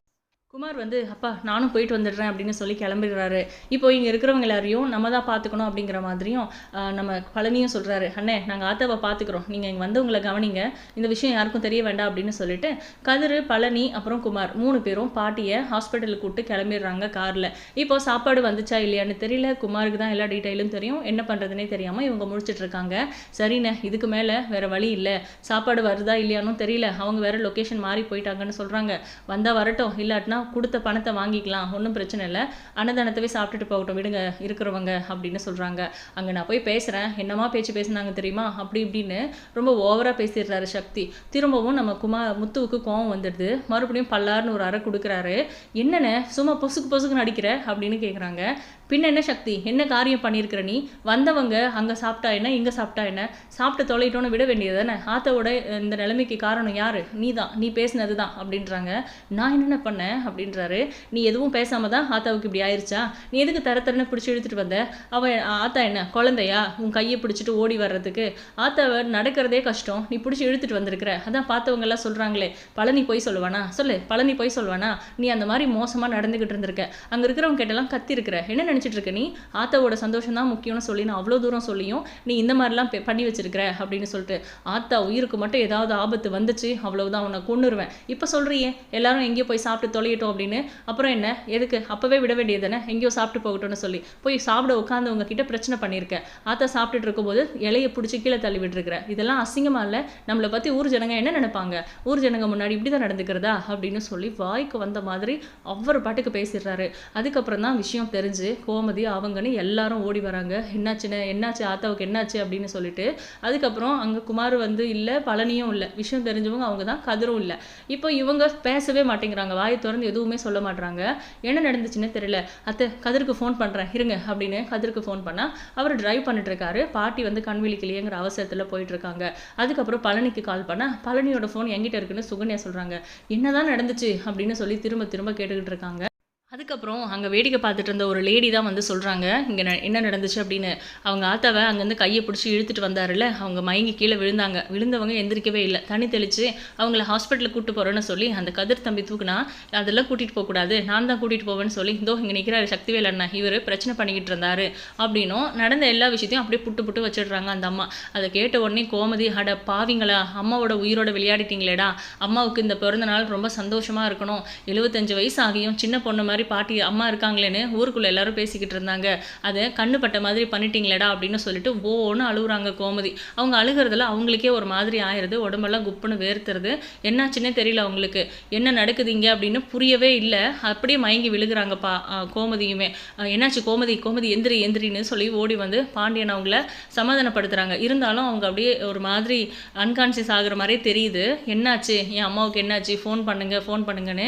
குமார் வந்து அப்பா நானும் போயிட்டு வந்துடுறேன் அப்படின்னு சொல்லி கிளம்பிடுறாரு. இப்போ இங்கே இருக்கிறவங்க எல்லாரையும் நம்ம தான் பார்த்துக்கணும் அப்படிங்கிற மாதிரியும் நம்ம பழனியும் சொல்கிறாரு அண்ணே நாங்கள் ஆத்தாவை பார்த்துக்குறோம். நீங்கள் இங்கே வந்தவங்களை கவனிங்க. இந்த விஷயம் யாருக்கும் தெரிய வேண்டாம் அப்படின்னு சொல்லிட்டு கதிர் பழனி அப்புறம் குமார் மூணு பேரும் பாட்டியை ஹாஸ்பிட்டலுக்கு கூப்பிட்டு கிளம்பிடுறாங்க காரில். இப்போ சாப்பாடு வந்துச்சா இல்லையான்னு தெரியல. குமாருக்கு தான் எல்லா டீட்டெயிலும் தெரியும். என்ன பண்ணுறதுனே தெரியாமல் இவங்க முடிச்சிட்டு இருக்காங்க. சரிண்ணே இதுக்கு மேலே வேறு வழி இல்லை. சாப்பாடு வருதா இல்லையானும் தெரியல. அவங்க வேறு லொக்கேஷன் மாறி போயிட்டாங்கன்னு சொல்கிறாங்க வந்தால் வரட்டும். இல்லாட்டினா கொடுத்த பணத்தை வாங்கிக்கலாம் ஒன்றும் பிரச்சனை இல்லை. அன்னதானத்தவே சாப்பிட்டுட்டு போகட்டும் விடுங்க இருக்கிறவங்க அப்படின்னு சொல்கிறாங்க அங்கே நான் போய் பேசுகிறேன் என்னமா பேச்சு பேசுனாங்க தெரியுமா? அப்படி இப்படின்னு ரொம்ப ஓவராக பேசிடுறாரு சக்தி. திரும்பவும் நம்ம குமா முத்துவுக்கு கோவம் வந்துடுது. மறுபடியும் பல்லார்னு ஒரு அறை கொடுக்குறாரு. என்னென்ன சும்மா பொசுக்கு பொசுக்கு நடிக்கிற அப்படின்னு கேட்குறாங்க பின்ன என்ன சக்தி? என்ன காரியம் பண்ணியிருக்கிற நீ? வந்தவங்க அங்கே சாப்பிட்டா என்ன? இங்கே சாப்பிட்டா என்ன? சாப்பிட்டு தொலைட்டோன்னு விட வேண்டியது தானே? ஆத்தாவோட இந்த நிலைமைக்கு காரணம் யாரு? நீ தான் நீ பேசினது தான் அப்படின்றாங்க. நான் என்னென்ன பண்ணேன் அப்படின்றாரு. நீ எதுவும் பேசாம தான் ஆத்தாவுக்கு இப்படி ஆயிடுச்சா நீ எதுக்கு தர தரன்னு பிடிச்சி இழுத்துட்டு வந்த? அவ ஆத்தா என்ன? குழந்தையா? உன் கையை பிடிச்சிட்டு ஓடி வர்றதுக்கு? ஆத்தாவை நடக்கிறதே கஷ்டம். நீ பிடிச்சி இழுத்துட்டு வந்திருக்கிற. அதான் பார்த்தவங்க எல்லாம் சொல்றாங்களே பழனி போய் சொல்லுவானா? சொல்லு பழனி போய் சொல்லுவானா? நீ அந்த மாதிரி மோசமாக நடந்துக்கிட்டு இருந்திருக்க. அங்க இருக்கிறவங்க கிட்டலாம் கத்திருக்கிற. என்ன நினச்சிட்ருக்க நீ? ஆத்தாவோட சந்தோஷம் தான் முக்கியம்னு சொல்லி நான் அவ்வளோ தூரம் சொல்லியும் நீ இந்த மாதிரிலாம் பண்ணி வச்சிருக்கிற அப்படின்னு சொல்லிட்டு ஆத்தா உயிருக்கு மட்டும் ஏதாவது ஆபத்து வந்துச்சு அவ்வளவுதான் உன்னை கொன்னுருவேன். இப்போ சொல்கிறியே எல்லாரும் எங்கேயோ போய் சாப்பிட்டு தொலையட்டும் அப்படின்னு. அப்புறம் என்ன? எதுக்கு? அப்போவே விட வேண்டியது தானே எங்கேயோ சாப்பிட்டு போகட்டும்னு சொல்லி. போய் சாப்பிட உட்காந்து உங்ககிட்ட பிரச்சனை பண்ணியிருக்கேன் ஆத்தா சாப்பிட்டுட்டு இருக்கும்போது இலையை பிடிச்சி கீழே தள்ளி விட்டுருக்குற. இதெல்லாம் அசிங்கமா இல்லை? நம்மளை பற்றி ஊர் ஜனங்க என்ன நினைப்பாங்க? ஊர் ஜனங்க முன்னாடி இப்படி தான் நடந்துக்கிறதா? அப்படின்னு சொல்லி வாய்க்கு வந்த மாதிரி அவர் பாட்டுக்கு பேசிடுறாரு. அதுக்கப்புறம் தான் விஷயம் தெரிஞ்சு கோமதி அவங்கன்னு எல்லாரும் ஓடி வராங்க. என்னாச்சுன்னு என்னாச்சு ஆத்தாவுக்கு என்னாச்சு அப்படின்னு சொல்லிட்டு. அதுக்கப்புறம் அங்கே குமார் வந்து இல்லை பழனியும் இல்லை. விஷயம் தெரிஞ்சவங்க அவங்க தான் கதிரும் இல்லை. இப்போ இவங்க பேசவே மாட்டேங்கிறாங்க. வாயை திறந்து எதுவுமே சொல்ல மாட்டுறாங்க என்ன நடந்துச்சுன்னு தெரியல. அத்தை கதிருக்கு ஃபோன் பண்ணுறேன் இருங்க அப்படின்னு கதிருக்கு ஃபோன் பண்ணால் அவர் டிரைவ் பண்ணிட்டு இருக்காரு பாட்டி வந்து கண் விழிக்கலையேங்கிற அவசரத்தில் போயிட்டு இருக்காங்க அதுக்கப்புறம் பழனிக்கு கால் பண்ணால் பழனியோட ஃபோன் எங்கிட்ட இருக்குன்னு சுகன்யா சொல்கிறாங்க என்னதான் நடந்துச்சு அப்படின்னு சொல்லி திரும்ப திரும்ப கேட்டுக்கிட்டு இருக்காங்க அதுக்கப்புறம் அங்கே வேடிக்கை பார்த்துட்டு இருந்த ஒரு லேடி தான் வந்து சொல்கிறாங்க இங்கே என்ன நடந்துச்சு? அப்படின்னு. அவங்க ஆத்தாவை அங்கேருந்து கையை பிடிச்சி இழுத்துட்டு வந்தாருல்ல அவங்க மயங்கி கீழே விழுந்தாங்க. விழுந்தவங்க எந்திரிக்கவே இல்லை. தண்ணி தெளித்து அவங்கள ஹாஸ்பிட்டலுக்கு கூப்பிட்டு போகிறேன்னு சொல்லி அந்த கதிர் தம்பி தூக்குனா அதெல்லாம் கூட்டிகிட்டு போகக்கூடாது நான் தான் கூட்டிகிட்டு போவேன்னு சொல்லி இதோ இங்கே நிற்கிறாரு சக்திவேல் அண்ணா. இவர் பிரச்சனை பண்ணிக்கிட்டு இருந்தாரு. அப்படின்னும். நடந்த எல்லா விஷயத்தையும் அப்படியே புட்டு புட்டு வச்சிடுறாங்க அந்த அம்மா. அதை கேட்ட உடனே கோமதி அட பாவிங்களா அம்மாவோட உயிரோட விளையாடிட்டீங்களேடா. அம்மாவுக்கு இந்த பிறந்த நாள் ரொம்ப சந்தோஷமாக இருக்கணும். எழுபத்தஞ்சு வயசு ஆகியும் சின்ன பொண்ணு மாதிரி பாட்டி அம்மா இருக்காங்களேன்னு ஊருக்குள்ளே எல்லாரும் பேசிக்கிட்டு இருந்தாங்க. அதை கண்ணு மாதிரி பண்ணிட்டீங்களேடா அப்படின்னு சொல்லிட்டு ஓன்னு அழுகுறாங்க கோமதி. அவங்க அழுகிறதுல அவங்களுக்கே ஒரு மாதிரி ஆயிடுது. உடம்பெல்லாம் குப்புன்னு வேர்த்துறது என்னாச்சுன்னே தெரியல அவங்களுக்கு. என்ன நடக்குதுங்க அப்படின்னு புரியவே இல்லை. அப்படியே மயங்கி விழுகுறாங்க பா கோமதியுமே. என்னாச்சு கோமதி? கோமதி எந்திரி எந்திரின்னு சொல்லி ஓடி வந்து பாண்டியன் அவங்கள சமாதானப்படுத்துகிறாங்க இருந்தாலும் அவங்க அப்படியே ஒரு மாதிரி அன்கான்சியஸ் ஆகுற மாதிரியே தெரியுது. என்னாச்சு? என் அம்மாவுக்கு என்னாச்சு? ஃபோன் பண்ணுங்க ஃபோன் பண்ணுங்கன்னு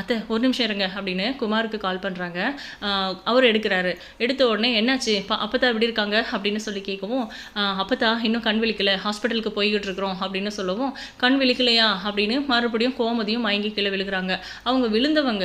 அத்தை ஒரு நிமிஷம் இருங்க அப்படின்னு குமாருக்கு கால் பண்ணுறாங்க அவர் எடுக்கிறாரு. எடுத்த உடனே என்னாச்சு? பா அப்பத்தா எப்படி இருக்காங்க? அப்படின்னு சொல்லி கேட்கவும் அப்பத்தா இன்னும் கண் விழிக்கல. ஹாஸ்பிட்டலுக்கு போய்கிட்டு இருக்கிறோம் அப்படின்னு சொல்லவும் கண் விழிக்கலையா? அப்படின்னு மறுபடியும் கோமதியும் மயங்கி கீழே விழுகிறாங்க. அவங்க விழுந்தவங்க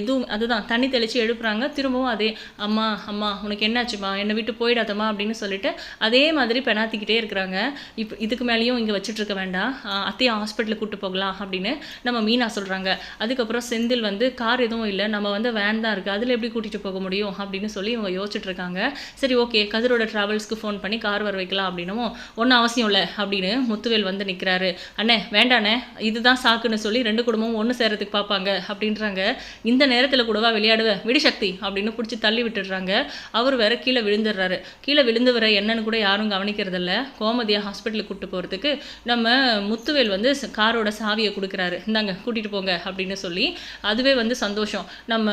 எதுவும் அதுதான் தண்ணி தெளித்து எழுப்புறாங்க. திரும்பவும் அதே அம்மா அம்மா உனக்கு என்னாச்சுமா? என்னை விட்டு போயிடாதம்மா? அப்படின்னு சொல்லிட்டு அதே மாதிரி பெணாத்திக்கிட்டே இருக்கிறாங்க. இப்போ இதுக்கு மேலேயும் இங்கே வச்சுட்டு இருக்க வேண்டாம். அத்தையும் அத்தையை ஹாஸ்பிட்டலுக்கு கூப்பிட்டு போகலாம் அப்படின்னு நம்ம மீனா சொல்கிறாங்க அதுக்கப்புறம் செந்தில் வந்து கார் எதுவும் இல்லை. நம்ம வந்து வேன் தான் இருக்குது அதில் எப்படி கூட்டிகிட்டு போக முடியும் அப்படின்னு சொல்லி இவங்க யோசிச்சுட்டு இருக்காங்க சரி ஓகே கதிரோட ட்ராவல்ஸ்க்கு ஃபோன் பண்ணி கார் வர வைக்கலாம் அப்படின்னமோ ஒன்றும் அவசியம் இல்லை அப்படின்னு முத்துவேல் வந்து நிற்கிறாரு அண்ணே வேண்டாண்ணே இதுதான் சாக்குன்னு சொல்லி ரெண்டு குடும்பமும் ஒன்று சேரத்துக்கு பார்ப்பாங்க அப்படின்றாங்க. இந்த நேரத்தில் கூடவா விளையாடுவேன் விடிசக்தி அப்படின்னு பிடிச்சி தள்ளி விட்டுடுறாங்க. அவர் வேற கீழே விழுந்துடுறாரு. கீழே விழுந்து வர என்னன்னு கூட யாரும் கவனிக்கிறதில்ல. கோமதியாக ஹாஸ்பிட்டலுக்கு கூப்பிட்டு போகிறதுக்கு நம்ம முத்துவேல் வந்து காரோட சாவியை கொடுக்குறாரு. இந்தாங்க கூட்டிகிட்டு போங்க அப்படின்னு சொல்லி அதுவே வந்து சந்தோஷம். நம்ம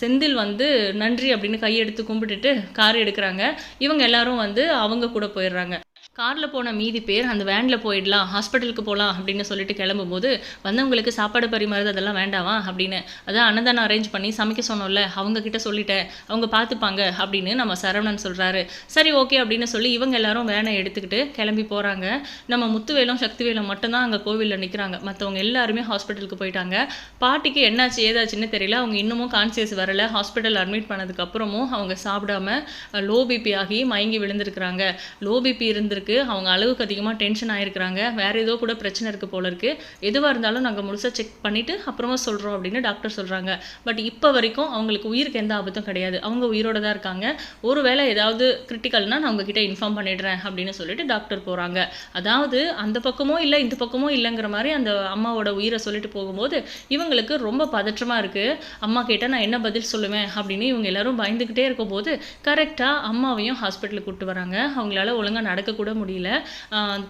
செந்தில் வந்து நன்றி அப்படின்னு கையெடுத்து கும்பிட்டுட்டு கார் எடுக்கிறாங்க. இவங்க எல்லாரும் வந்து அவங்க கூட போயிடுறாங்க. காரில் போன மீதி பேர் அந்த வேனில் போயிடலாம் ஹாஸ்பிட்டலுக்கு போகலாம் அப்படின்னு சொல்லிட்டு கிளம்பும்போது வந்தவங்களுக்கு சாப்பாடு பரிமாறுது அதெல்லாம் வேண்டாமா? அப்படின்னு. அதான் அன்னதானம் அரேஞ்ச் பண்ணி சமைக்க சொன்னோம்ல அவங்க கிட்ட சொல்லிட்டேன். அவங்க பார்த்துப்பாங்க அப்படின்னு நம்ம சரவணன் சொல்கிறாரு சரி ஓகே அப்படின்னு சொல்லி இவங்க எல்லாரும் வேனை எடுத்துக்கிட்டு கிளம்பி போகிறாங்க நம்ம முத்துவேலும் சக்திவேலும் மட்டும்தான் அங்கே கோவிலில் நிற்கிறாங்க மற்றவங்க எல்லாருமே ஹாஸ்பிட்டலுக்கு போயிட்டாங்க. பாட்டிக்கு என்னாச்சு ஏதாச்சுன்னு தெரியல. அவங்க இன்னமும் கான்சியஸ் வரல. ஹாஸ்பிட்டல் அட்மிட் பண்ணதுக்கப்புறமும் அவங்க சாப்பிடாம லோ பிபி ஆகி மயங்கி விழுந்திருக்கிறாங்க. லோ பிபி இருந்திருக்கு அவங்க அளவுக்கு அதிகமாக டென்ஷன் ஆகிருக்கிறாங்க வேறு ஏதோ கூட பிரச்சனை இருக்குது போல இருக்கு. எதுவாக இருந்தாலும் நாங்கள் முழுசாக செக் பண்ணிவிட்டு அப்புறமா சொல்கிறோம் அப்படின்னு டாக்டர் சொல்கிறாங்க பட் இப்போ வரைக்கும் அவங்களுக்கு உயிருக்கு எந்த ஆபத்தும் கிடையாது. அவங்க உயிரோட தான் இருக்காங்க. ஒருவேளை ஏதாவது கிரிட்டிக்கல்னால் நான் உங்ககிட்ட இன்ஃபார்ம் பண்ணிடுறேன் அப்படின்னு சொல்லிட்டு டாக்டர் போகிறாங்க அதாவது அந்த பக்கமோ இல்லை இந்த பக்கமோ இல்லைங்கிற மாதிரி அந்த அம்மாவோட உயிரை சொல்லிட்டு போகும்போது இவங்களுக்கு ரொம்ப பதற்றமாக இருக்குது அம்மா கேட்டால் நான் என்ன பதில் சொல்லுவேன்? அப்படின்னு இவங்க எல்லாரும் பயந்துக்கிட்டே இருக்கும்போது கரெக்டாக அம்மாவையும் ஹாஸ்பிட்டலுக்கு கூப்பிட்டு வராங்க. அவங்களால ஒழுங்காக நடக்கக்கூட முடியல.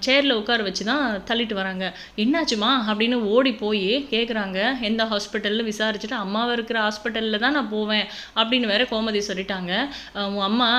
சேரில் உட்கார வச்சு தான் தள்ளிட்டு வராங்க. என்னாச்சுமா? அப்படின்னு ஓடி போய் கேட்குறாங்க எந்த ஹாஸ்பிட்டலில் விசாரிச்சுட்டு அம்மாவை இருக்கிற ஹாஸ்பிட்டலில் தான் நான் போவேன். அப்படின்னு வேற கோமதி சொல்லிட்டாங்க. உன் அம்மா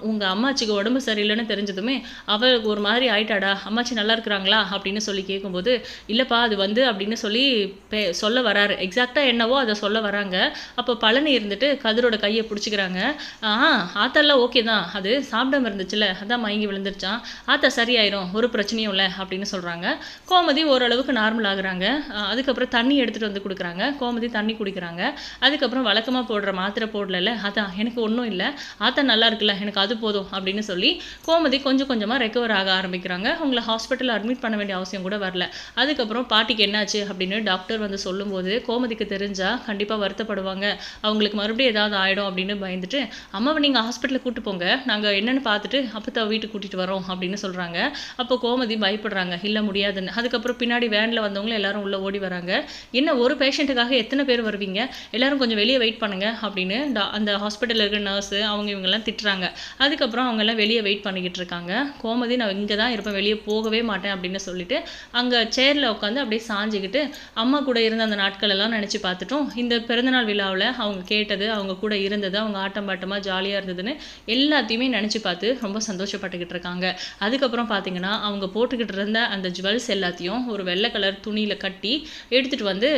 உங்கள் அம்மாச்சிக்கு உடம்பு சரியில்லைன்னு தெரிஞ்சதுமே அவளுக்கு ஒரு மாதிரி ஆயிட்டாடா. அம்மாச்சி நல்லா இருக்கிறாங்களா? அப்படின்னு சொல்லி கேட்கும்போது இல்லைப்பா அது வந்து அப்படின்னு சொல்லி பே- சொல்ல வராரு. எக்ஸாக்டாக என்னவோ அதை சொல்ல வராங்க. அப்போ பழனி இருந்துட்டு கதிரோட கையை பிடிச்சிக்கிறாங்க. ஆ ஆத்தெல்லாம் ஓகே தான். அது சாப்பிடாம இருந்துச்சுல. அதான் மயங்கி விழுந்துட்டு வந்துருச்சான் ஆத்தா சரியாயிரும் ஒரு பிரச்சனையும் இல்லை அப்படின்னு சொல்கிறாங்க கோமதி ஓரளவுக்கு நார்மல் ஆகுறாங்க. அதுக்கப்புறம் தண்ணி எடுத்துகிட்டு வந்து கொடுக்குறாங்க. கோமதி தண்ணி குடிக்கிறாங்க. அதுக்கப்புறம் வழக்கமாக போடுற மாத்திரை போடல அதான் எனக்கு ஒன்றும் இல்லை. ஆத்தா நல்லா இருக்குல்ல எனக்கு அது போதும் அப்படின்னு சொல்லி கோமதி கொஞ்சம் கொஞ்சமாக ரெக்கவர் ஆக ஆரம்பிக்கிறாங்க. உங்களை ஹாஸ்பிட்டலில் அட்மிட் பண்ண வேண்டிய அவசியம் கூட வரல. அதுக்கப்புறம் பாட்டிக்கு என்னாச்சு அப்படின்னு டாக்டர் வந்து சொல்லும்போது கோமதிக்கு தெரிஞ்சால் கண்டிப்பாக வருத்தப்படுவாங்க. அவங்களுக்கு மறுபடியும் ஏதாவது ஆகிடும் அப்படின்னு பயந்துட்டு அம்மாவை நீங்கள் ஹாஸ்பிட்டலில் கூப்பிட்டு போங்க. நாங்கள் என்னென்னு பார்த்துட்டு அப்போ வீட்டுக்கு கூட்டிகிட்டு வரோம் அப்படின்னு சொல்கிறாங்க அப்போ கோமதி பயப்படுறாங்க. இல்லை முடியாதுன்னு. அதுக்கப்புறம் பின்னாடி வேனில் வந்தவங்க எல்லாரும் உள்ளே ஓடி வராங்க. என்ன ஒரு பேஷண்ட்டுக்காக எத்தனை பேர் வருவீங்க? எல்லாரும் கொஞ்சம் வெளியே வெயிட் பண்ணுங்க அப்படின்னு டா- அந்த ஹாஸ்பிட்டலில் இருக்கிற நர்ஸு அவங்க இவங்கெல்லாம் திட்டுறாங்க. அதுக்கப்புறம் அவங்கெல்லாம் வெளியே வெயிட் பண்ணிக்கிட்டு இருக்காங்க. கோமதி நான் இங்கே தான் இருப்பேன். வெளியே போகவே மாட்டேன் அப்படின்னு சொல்லிட்டு அங்கே சேரில் உட்காந்து அப்படியே சாஞ்சிக்கிட்டு அம்மா கூட இருந்த அந்த நாட்கள் எல்லாம் நினச்சி பார்த்துட்டோம். இந்த பிறந்தநாள் விழாவில் அவங்க கேட்டது அவங்க கூட இருந்தது அவங்க ஆட்டம் பாட்டமாக ஜாலியாக இருந்ததுன்னு எல்லாத்தையுமே நினச்சி பார்த்து ரொம்ப சந்தோஷப்பட்டுக்கிட்டு இருக்காங்க. அதுக்கப்புறம் பார்த்தீங்கன்னா அவங்க போட்டுக்கிட்டு இருந்த அந்த ஜுவல்ஸ் எல்லாத்தையும் ஒரு வெள்ளை கலர் துணியில் கட்டி எடுத்துகிட்டு வந்து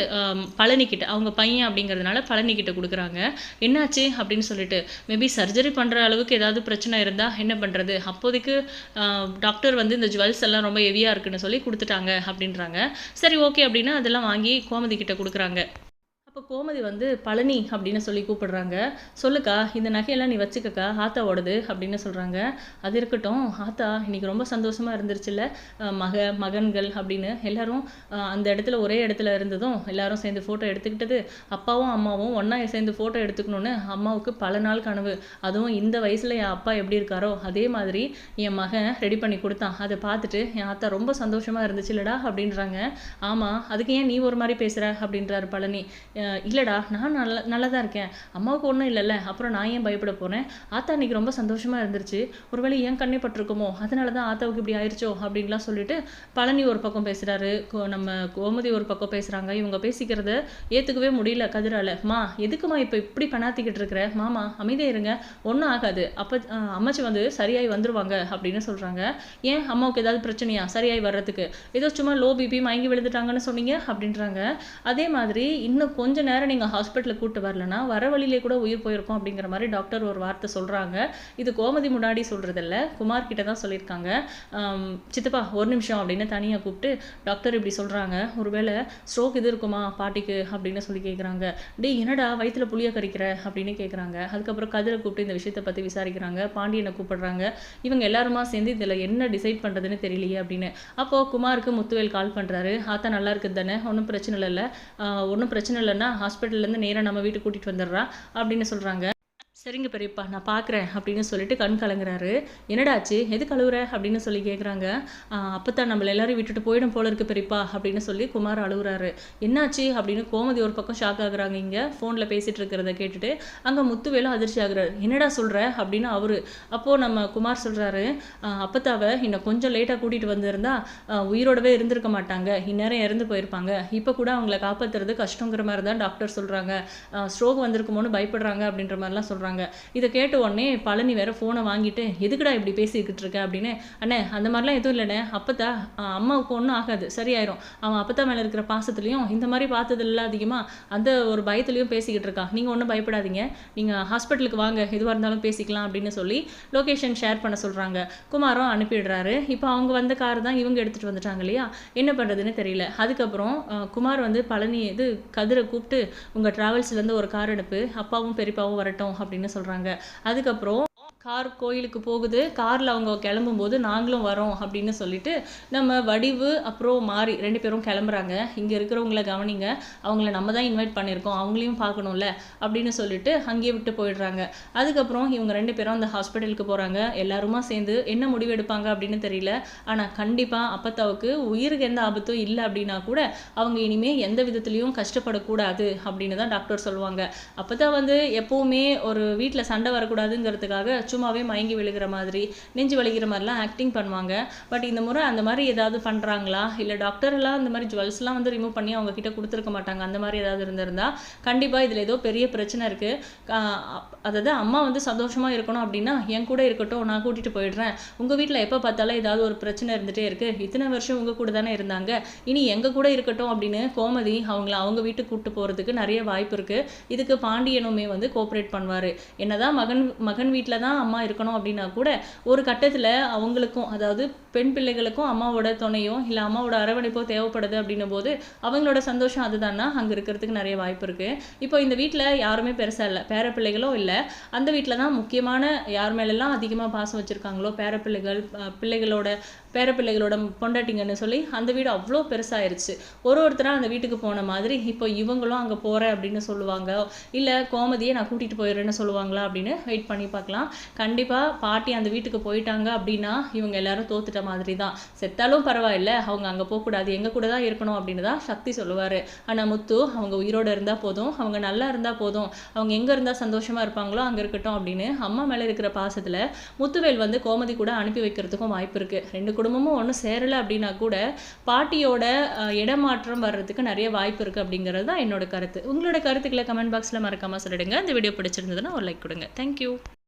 பழனிக்கிட்ட அவங்க பையன் அப்படிங்கிறதுனால பழனிக்கிட்ட கொடுக்குறாங்க. என்னாச்சு? அப்படின்னு சொல்லிட்டு மேபி சர்ஜரி பண்ணுற அளவுக்கு ஏதாவது பிரச்சனை இருந்தால் என்ன பண்ணுறது அப்போதைக்கு டாக்டர் வந்து இந்த ஜுவல்ஸ் எல்லாம் ரொம்ப ஹெவியாக இருக்குன்னு சொல்லி கொடுத்துட்டாங்க அப்படின்றாங்க. சரி ஓகே அப்படின்னா அதெல்லாம் வாங்கி கோமதி கிட்ட கொடுக்குறாங்க. அப்போ கோமதி வந்து பழனி அப்படின்னு சொல்லி கூப்பிடுறாங்க. சொல்லுக்கா இந்த நகையெல்லாம் நீ வச்சுக்கக்கா ஆத்தாவோடது அப்படின்னு சொல்கிறாங்க அது இருக்கட்டும் ஆத்தா இன்னைக்கு ரொம்ப சந்தோஷமாக இருந்துருச்சுல்ல? மக மகன்கள் அப்படின்னு. எல்லாரும் அந்த இடத்துல ஒரே இடத்துல இருந்ததும் எல்லாரும் சேர்ந்து ஃபோட்டோ எடுத்துக்கிட்டது அப்பாவும் அம்மாவும் ஒன்றா சேர்ந்து ஃபோட்டோ எடுத்துக்கணும்னு அம்மாவுக்கு பல நாள் கனவு. அதுவும் இந்த வயசில் என் அப்பா எப்படி இருக்காரோ அதே மாதிரி என் மகன் ரெடி பண்ணி கொடுத்தான். அதை பார்த்துட்டு என் ஆத்தா ரொம்ப சந்தோஷமாக இருந்துச்சுல்லடா அப்படின்றாங்க. ஆமாம் அதுக்கு ஏன் நீ ஒரு மாதிரி பேசுகிற அப்படின்றாரு பழனி. இல்லைடா நான் நல்ல நல்லா தான் இருக்கேன். அம்மாவுக்கு ஒன்றும் இல்லைல்ல. அப்புறம் நான் ஏன் பயப்பட போகிறேன் ஆத்தா இன்னைக்கு ரொம்ப சந்தோஷமாக இருந்துருச்சு. ஒருவேளை ஏன் கண்ணே பட்டிருக்குமோ? அதனால தான் ஆத்தாவுக்கு இப்படி ஆயிடுச்சோ அப்படின்லாம் சொல்லிட்டு பழனி ஒரு பக்கம் பேசுகிறாரு நம்ம கோமதி ஒரு பக்கம் பேசுகிறாங்க இவங்க பேசிக்கிறத ஏற்றுக்கவே முடியல கதிரால. மா எதுக்குமா இப்போ இப்படி பண்ணாத்திக்கிட்டு இருக்கிற? மாமா அமைதியா இருங்க. ஒன்றும் ஆகாது. அப்போ அம்மாச்சி வந்து சரியாகி வந்துருவாங்க அப்படின்னு சொல்கிறாங்க ஏன்? அம்மாவுக்கு ஏதாவது பிரச்சனையா? சரியாகி வர்றதுக்கு. ஏதோ சும்மா லோ பிபி மயங்கி விழுந்துட்டாங்கன்னு சொன்னீங்க? அப்படின்றாங்க. அதே மாதிரி இன்னும் கொஞ்சம் கொஞ்ச நேரம் நீங்கள் ஹாஸ்பிட்டலுக்கு கூட்டு வரலனா வர வழியிலே கூட உயிர் போயிருக்கோம் அப்படிங்கிற மாதிரி டாக்டர் ஒரு வார்த்தை சொல்கிறாங்க இது கோமதி முன்னாடி சொல்கிறதில்ல குமார் கிட்ட தான் சொல்லியிருக்காங்க. சித்தப்பா ஒரு நிமிஷம் அப்படின்னு தனியாக கூப்பிட்டு டாக்டர் இப்படி சொல்கிறாங்க ஒருவேளை ஸ்ட்ரோக் இது இருக்குமா பாட்டிக்கு அப்படின்னு சொல்லி கேட்குறாங்க டேய் என்னடா வயிற்றில் புளிய கறிக்கிற அப்படின்னு கேட்குறாங்க அதுக்கப்புறம் கதிரை கூப்பிட்டு இந்த விஷயத்தை பற்றி விசாரிக்கிறாங்க. பாண்டியனை கூப்பிடுறாங்க. இவங்க எல்லாருமா சேர்ந்து இதில் என்ன டிசைட் பண்ணுறதுன்னு தெரியலையே அப்படின்னு. அப்போது குமாருக்கு முத்துவேல் கால் பண்ணுறாரு ஆத்தா நல்லா இருக்குது தானே ஒன்றும் பிரச்சனை இல்லை ஒன்றும் பிரச்சனை இல்லைன்னா ஹாஸ்பிட்டல்லேருந்து நேராக நம்ம வீட்டுக்கு கூட்டிகிட்டு வந்துடுறா அப்படின்னு சொல்கிறாங்க சரிங்க பெரியப்பா நான் பார்க்குறேன் அப்படின்னு சொல்லிட்டு கண் கலங்குறாரு. என்னடாச்சு? எது கழுவுற அப்படின்னு சொல்லி கேட்குறாங்க அப்போத்தான் நம்மள எல்லாரும் விட்டுட்டு போயிடும் போல இருக்கு பெரியப்பா அப்படின்னு சொல்லி குமார் அழுகுறாரு என்னாச்சு? அப்படின்னு கோமதி ஒரு பக்கம் ஷாக் ஆகுறாங்க இங்கே. ஃபோனில் பேசிட்டு இருக்கிறத கேட்டுட்டு அங்கே முத்துவேலும் அதிர்ச்சி ஆகுறாரு. என்னடா சொல்கிற அப்படின்னு அவரு அப்போது நம்ம குமார் சொல்கிறாரு அப்பத்தாவை இன்னும் கொஞ்சம் லேட்டாக கூட்டிகிட்டு வந்திருந்தா உயிரோடவே இருந்திருக்க மாட்டாங்க. இந்நேரம் இறந்து போயிருப்பாங்க. இப்போ கூட அவங்கள காப்பாற்றுறது கஷ்டங்கிற மாதிரி தான் டாக்டர் சொல்கிறாங்க ஸ்ட்ரோக் வந்திருக்குமோன்னு பயப்படுறாங்க அப்படின்ற மாதிரிலாம் சொல்கிறாங்க இதை கேட்ட உடனே பழனி வேற ஃபோனை வாங்கிட்டு எதுக்குடா இப்படி பேசிக்கிட்டு இருக்க? அப்படின்னு அண்ணே அந்த மாதிரிலாம் எதுவும் இல்லைண்ணே. அப்பத்தா அம்மாவுக்கு ஒன்றும் ஆகாது. சரியாயிரும். அவன் அப்பத்தா மேலே இருக்கிற பாசத்துலையும் இந்த மாதிரி பார்த்ததில்ல அதிகமாக அந்த ஒரு பயத்துலையும் பேசிக்கிட்டு இருக்கான் நீங்கள் ஒன்றும் பயப்படாதீங்க. நீங்கள் ஹாஸ்பிட்டலுக்கு வாங்க. எதுவாக இருந்தாலும் பேசிக்கலாம் அப்படின்னு சொல்லி லொகேஷன் ஷேர் பண்ண சொல்கிறாங்க குமாரும் அனுப்பிடுறாரு. இப்போ அவங்க வந்த கார் தான் இவங்க எடுத்துகிட்டு வந்துட்டாங்க இல்லையா? என்ன பண்ணுறதுன்னு தெரியல. அதுக்கப்புறம் குமார் வந்து பழனி இது கதிரை கூப்பிட்டு உங்கள் ட்ராவல்ஸ்லேருந்து ஒரு கார் அனுப்பு அப்பாவும் பெரியப்பாவும் வரட்டும் அப்படின்னு சொல்கிறாங்க அதுக்கப்புறம் கார் கோயிலுக்கு போகுது காரில் அவங்க கிளம்பும்போது நாங்களும் வரோம் அப்படின்னு சொல்லிட்டு நம்ம வடிவு அப்புறம் மாறி ரெண்டு பேரும் கிளம்புறாங்க. இங்கே இருக்கிறவங்கள கவனிங்க. அவங்கள நம்ம தான் இன்வைட் பண்ணியிருக்கோம். அவங்களையும் பார்க்கணும்ல அப்படின்னு சொல்லிட்டு அங்கேயே விட்டு போயிடுறாங்க. அதுக்கப்புறம் இவங்க ரெண்டு பேரும் அந்த ஹாஸ்பிட்டலுக்கு போகிறாங்க எல்லாருமா சேர்ந்து என்ன முடிவு எடுப்பாங்க அப்படின்னு தெரியல. ஆனால் கண்டிப்பாக அப்பத்தாவுக்கு உயிருக்கு எந்த ஆபத்தும் இல்லை அப்படின்னா கூட அவங்க இனிமே எந்த விதத்துலையும் கஷ்டப்படக்கூடாது அப்படின்னு தான் டாக்டர் சொல்லுவாங்க. அப்பதான் வந்து எப்பவுமே ஒரு வீட்டில் சண்டை வரக்கூடாதுங்கிறதுக்காக சும்மாவே மயங்கி விழுகிற மாதிரி நெஞ்சு வலிக்கிற மாதிரிலாம் ஆக்டிங் பண்ணுவாங்க. பட் இந்த முறை அந்த மாதிரி ஏதாவது பண்ணுறாங்களா இல்லை டாக்டர் எல்லாம் இந்த மாதிரி ஜுவல்ஸ்லாம் வந்து ரிமூவ் பண்ணி அவங்க கிட்ட கொடுத்துருக்க மாட்டாங்க. அந்த மாதிரி ஏதாவது இருந்திருந்தா கண்டிப்பாக இதில் ஏதோ பெரிய பிரச்சனை இருக்குது அதாவது அம்மா வந்து சந்தோஷமாக இருக்கணும் அப்படின்னா என் கூட இருக்கட்டும் நான் கூட்டிகிட்டு போயிடுறேன். உங்கள் வீட்டில் எப்போ பார்த்தாலும் ஏதாவது ஒரு பிரச்சனை இருந்துகிட்டே இருக்குது இத்தனை வருஷம் உங்கள் கூட தானே இருந்தாங்க. இனி எங்கள் கூட இருக்கட்டும் அப்படின்னு கோமதி அவங்கள அவங்க வீட்டுக்கு கூப்பிட்டு போகிறதுக்கு நிறைய வாய்ப்பு இருக்குது இதுக்கு பாண்டியனுமே வந்து கோஆப்ரேட் பண்ணுவார். என்னதான் மகன் மகன் வீட்டில் தான் அம்மா இருக்கணும் அப்படின்னா கூட ஒரு கட்டத்தில் அவங்களுக்கும் அதாவது பெண் பிள்ளைகளுக்கும் அம்மாவோட துணையோ இல்லை அம்மாவோட அரவணைப்போ தேவைப்படுது அப்படின்னும் போது அவங்களோட சந்தோஷம் அதுதான்னா அங்கே இருக்கிறதுக்கு நிறைய வாய்ப்பு இருக்குது இப்போ இந்த வீட்டில் யாருமே பெருசாக இல்லை. பேர பிள்ளைகளோ இல்லை. அந்த வீட்டில் தான் முக்கியமான யார் மேலெல்லாம் அதிகமாக பாசம் வச்சுருக்காங்களோ பேர பிள்ளைகள் பிள்ளைகளோட பேர பிள்ளைகளோட பொண்டாட்டிங்கன்னு சொல்லி அந்த வீடு அவ்வளோ பெருசாயிருச்சு. ஒரு ஒருத்தராக அந்த வீட்டுக்கு போன மாதிரி இப்போ இவங்களும் அங்கே போகிறேன் அப்படின்னு சொல்லுவாங்க. இல்லை கோமதியை நான் கூட்டிகிட்டு போயிடுறேன்னு சொல்லுவாங்களா? அப்படின்னு வெயிட் பண்ணி பார்க்கலாம். கண்டிப்பாக பாட்டி அந்த வீட்டுக்கு போயிட்டாங்க அப்படின்னா இவங்க எல்லாரும் தோத்துட்ட மாதிரி தான் செத்தாலும் பரவாயில்ல அவங்க அங்கே போகக்கூடாது எங்கள் கூட தான் இருக்கணும் அப்படின்னு தான் சக்தி சொல்லுவார். ஆனால் முத்து அவங்க உயிரோட இருந்தால் போதும் அவங்க நல்லா இருந்தால் போதும். அவங்க எங்கே இருந்தால் சந்தோஷமாக இருப்பாங்களோ அங்கே இருக்கட்டும் அப்படின்னு அம்மா மேலே இருக்கிற பாசத்தில் முத்துவேல் வந்து கோமதி கூட அனுப்பி வைக்கிறதுக்கும் வாய்ப்பு இருக்குது ரெண்டு குடும்பமும் ஒன்றும் சேரலை அப்படின்னா கூட பாட்டியோட இடமாற்றம் வர்றதுக்கு நிறைய வாய்ப்பு இருக்குது அப்படிங்கிறது தான் என்னோட கருத்து. உங்களோட கருத்துக்களை கமெண்ட் பாக்ஸில் மறக்காமல் சொல்லிடுங்க. இந்த வீடியோ பிடிச்சிருந்ததுன்னா ஒரு லைக் கொடுங்க. தேங்க்யூ